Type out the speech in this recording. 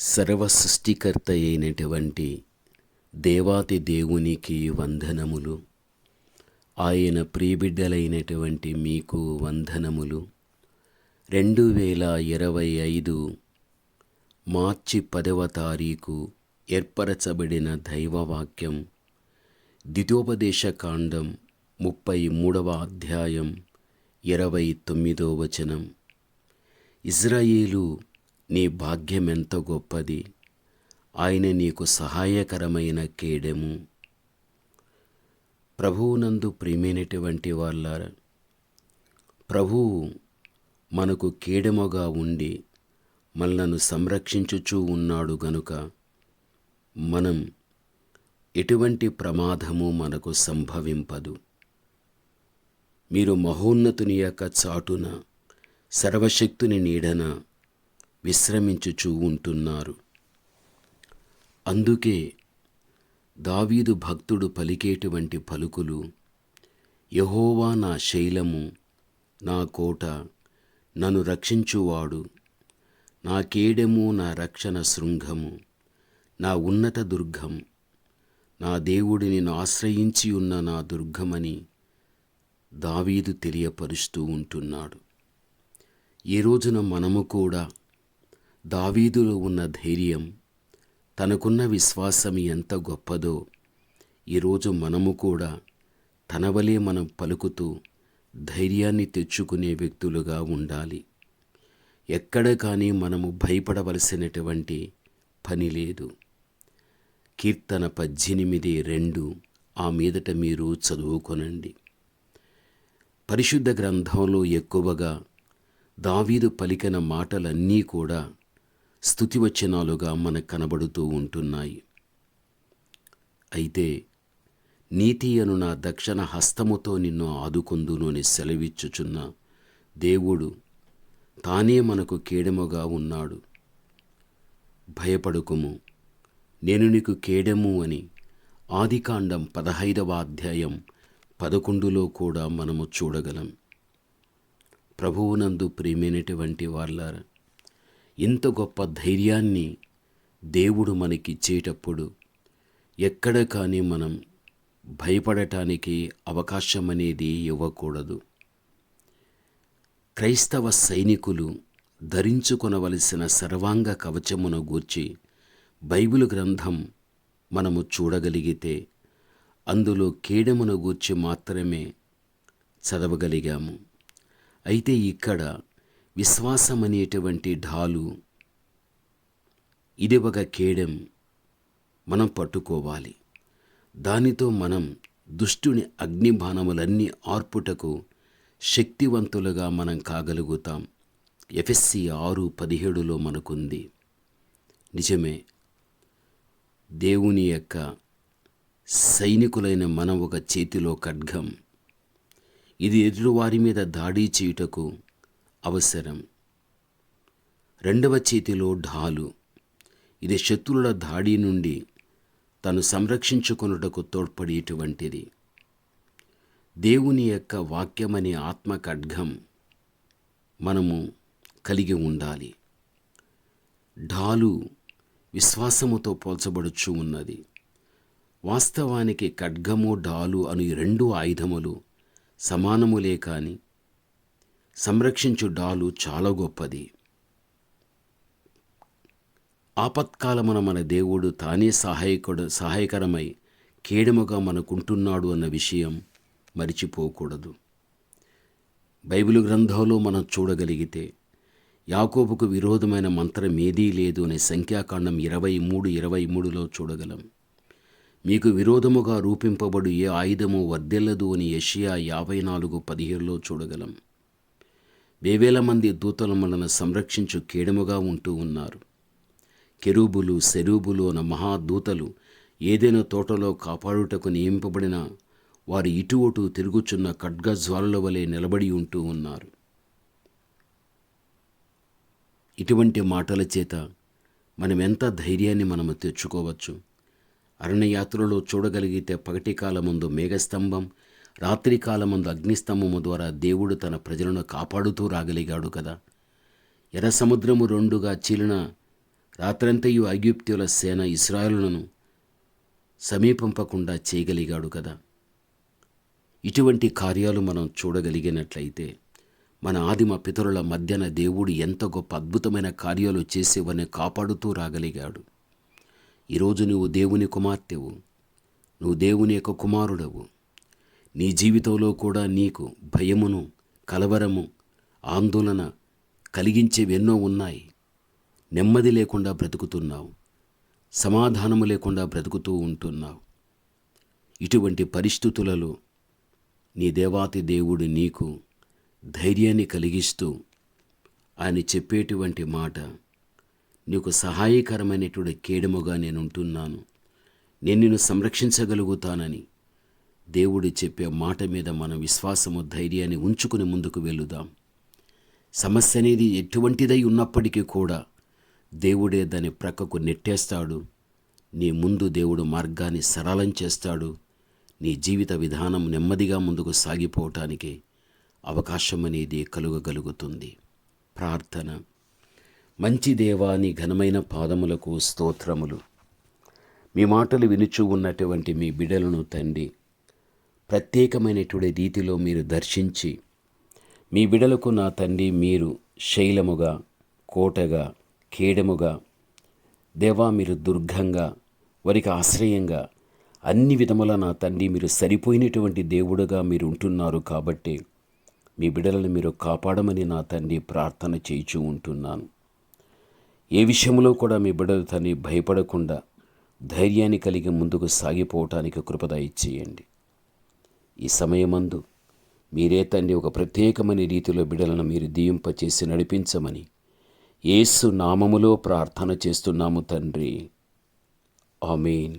సర్వ సృష్టికర్త అయినటువంటి దేవాతి దేవునికి వందనములు. ఆయన ప్రియబిడ్డలైనటువంటి మీకు వందనములు. రెండు వేల ఇరవై ఐదు మార్చి పదవ తారీఖు ఏర్పరచబడిన దైవవాక్యం ద్వితోపదేశ కాండం ముప్పై మూడవ అధ్యాయం ఇరవై తొమ్మిదో వచనం. ఇజ్రాయేలు నీ భాగ్యమెంత గొప్పది. ఆయన నీకు సహాయకరమైన కేడెము. ప్రభువునందు ప్రియమైనటువంటి వాళ్ళ ప్రభువు మనకు కేడెముగా ఉండి మనలను సంరక్షించుచూ ఉన్నాడు గనుక మనం ఎటువంటి ప్రమాదము మనకు సంభవింపదు. మీరు మహోన్నతుని యొక్క చాటున సర్వశక్తుని నీడన విశ్రమించుచూ ఉంటున్నారు. అందుకే దావీదు భక్తుడు పలికేటువంటి పలుకులు యహోవా నా శైలము నా కోట నన్ను రక్షించువాడు. నా కేడెము నా రక్షణ శృంగము నా ఉన్నత దుర్గం. నా దేవుడిని ఆశ్రయించి ఉన్న నా దుర్గమని దావీదు తెలియపరుస్తూ ఉంటున్నాడు. ఈ రోజున మనము కూడా దావీదులో ఉన్న ధైర్యం తనకున్న విశ్వాసం ఎంత గొప్పదో ఈరోజు మనము కూడా తనవలే మనం పలుకుతూ ధైర్యాన్ని తెచ్చుకునే వ్యక్తులుగా ఉండాలి. ఎక్కడ కానీ మనము భయపడవలసినటువంటి పని లేదు. కీర్తన పద్దెనిమిది రెండు ఆ మీదట మీరు చదువుకొనండి. పరిశుద్ధ గ్రంథంలో ఎక్కువగా దావీదు పలికిన మాటలన్నీ కూడా స్థుతివచనాలుగా మనకు కనబడుతూ ఉంటున్నాయి. అయితే నీతి అను నా దక్షిణ హస్తముతో నిన్ను ఆదుకొందునని సెలవిచ్చుచున్న దేవుడు తానే మనకు కేడెముగా ఉన్నాడు. భయపడుకుము. నేను నీకు కేడెము అని ఆదికాండం పదహైదవ అధ్యాయం పదకొండులో కూడా మనము చూడగలం. ప్రభువునందు ప్రేమైనటువంటి వాళ్ళారా ఇంత గొప్ప ధైర్యాన్ని దేవుడు మనకిచ్చేటప్పుడు ఎక్కడ కానీ మనం భయపడటానికి అవకాశం అనేది ఇవ్వకూడదు. క్రైస్తవ సైనికులు ధరించుకొనవలసిన సర్వాంగ కవచమును గూర్చి బైబిల్ గ్రంథం మనము చూడగలిగితే అందులో కీడమును గూర్చి మాత్రమే చదవగలిగాము. అయితే ఇక్కడ విశ్వాసం అనేటువంటి ఢాలు ఇది ఒక కేడెం మనం పట్టుకోవాలి. దానితో మనం దుష్టుని అగ్నిబాణములన్నీ ఆర్పుటకు శక్తివంతులుగా మనం కాగలుగుతాం. ఎఫ్ఎస్సి ఆరు పదిహేడులో మనకుంది. నిజమే దేవుని యొక్క సైనికులైన మనం ఒక చేతిలో ఖడ్గం. ఇది ఎదురువారి మీద దాడి చేయుటకు అవసరం. రెండవ చేతిలో ఢాలు. ఇది శత్రువుల దాడి నుండి తను సంరక్షించుకొనుటకు తోడ్పడేటువంటిది. దేవుని యొక్క వాక్యమనే ఆత్మ ఖడ్గం మనము కలిగి ఉండాలి. ఢాలు విశ్వాసముతో పోల్చబడుచు ఉన్నది. వాస్తవానికి ఖడ్గము డాలు అను రెండు ఆయుధములు సమానములే కానీ సంరక్షించు డాలు చాలా గొప్పది. ఆపత్కాలమున మన దేవుడు తానే సహాయకుడు సహాయకరమై కేడముగా మనకుంటున్నాడు అన్న విషయం మరిచిపోకూడదు. బైబిల్ గ్రంథంలో మనం చూడగలిగితే యాకోబుకు విరోధమైన మంత్రం ఏదీ లేదు అనే సంఖ్యాకాండం ఇరవై మూడు ఇరవై మూడులో చూడగలం. మీకు విరోధముగా రూపింపబడు ఏ ఆయుధము వర్దెల్లదు అని యషియా యాభై నాలుగు పదిహేడులో చూడగలం. వేవేల మంది దూతల మనను సంరక్షించు కేడముగా ఉంటూ ఉన్నారు. కెరూబులు శరూబులు అన్న మహాదూతలు ఏదైనా తోటలో కాపాడుటకు నియమింపబడిన వారు ఇటు అటు తిరుగుచున్న ఖడ్గజ్వాలల వలె నిలబడి ఉంటూ ఉన్నారు. ఇటువంటి మాటల చేత మనమెంత ధైర్యాన్ని మనము తెచ్చుకోవచ్చు? అరణ్యయాత్రలో చూడగలిగితే పగటి కాలముందు మేఘస్తంభం రాత్రికాలమందు అగ్నిస్తంభము ద్వారా దేవుడు తన ప్రజలను కాపాడుతూ రాగలిగాడు కదా. ఎర్ర సముద్రము రెండుగా చీలిన రాత్రంతయు ఐగుప్తుల సేన ఇస్రాయలులను సమీపింపకుండా చేయగలిగాడు కదా. ఇటువంటి కార్యాలు మనం చూడగలిగినట్లయితే మన ఆదిమ పితరుల మధ్యన దేవుడు ఎంత గొప్ప అద్భుతమైన కార్యాలు చేసేవని కాపాడుతూ రాగలిగాడు. ఈరోజు నువ్వు దేవుని కుమార్తెవు. నువ్వు దేవుని యొక్క కుమారుడవు. నీ జీవితంలో కూడా నీకు భయమును కలవరము ఆందోళన కలిగించేవెన్నో ఉన్నాయి. నెమ్మది లేకుండా బ్రతుకుతున్నావు. సమాధానము లేకుండా బ్రతుకుతూ ఉంటున్నావు. ఇటువంటి పరిస్థితులలో నీ దేవాతి దేవుడు నీకు ధైర్యాన్ని కలిగిస్తూ ఆయన చెప్పేటువంటి మాట నీకు సహాయకరమైనటువంటి కేడముగా నేను ఉంటున్నాను నేను నిన్ను సంరక్షించగలుగుతానని దేవుడు చెప్పే మాట మీద మన విశ్వాసము ధైర్యాన్ని ఉంచుకుని ముందుకు వెళుదాం సమస్య అనేది ఎటువంటిదై ఉన్నప్పటికీ కూడా దేవుడే దాని ప్రక్కకు నెట్టేస్తాడు. నీ ముందు దేవుడు మార్గాన్ని సరళం చేస్తాడు. నీ జీవిత విధానం నెమ్మదిగా ముందుకు సాగిపోవటానికి అవకాశం అనేది కలుగగలుగుతుంది. ప్రార్థన. మంచి దేవా నీ ఘనమైన పాదములకు స్తోత్రములు. మీ మాటలు వినుచూ ఉన్నటువంటి మీ బిడలను తండ్రి ప్రత్యేకమైనటువంటి రీతిలో మీరు దర్శించి మీ బిడలకు నా తండ్రి మీరు శైలముగా కోటగా కేడముగా దేవా మీరు దుర్గంగా వారికి ఆశ్రయంగా అన్ని విధముల నా తండ్రి మీరు సరిపోయినటువంటి దేవుడుగా మీరు ఉంటున్నారు కాబట్టి మీ బిడలను మీరు కాపాడమని నా తండ్రి ప్రార్థన చేయిచూ ఉంటున్నాను. ఏ విషయంలో కూడా మీ బిడలు తండ్రి భయపడకుండా ధైర్యాన్ని కలిగి ముందుకు సాగిపోవటానికి కృపద ఇచ్చేయండి. ఈ సమయమందు మీరే తండ్రి ఒక ప్రత్యేకమైన రీతిలో బిడలను మీరు దీయింపచేసి నడిపించమని యేసు నామములో ప్రార్థన చేస్తున్నాము తండ్రి. ఆమెన్.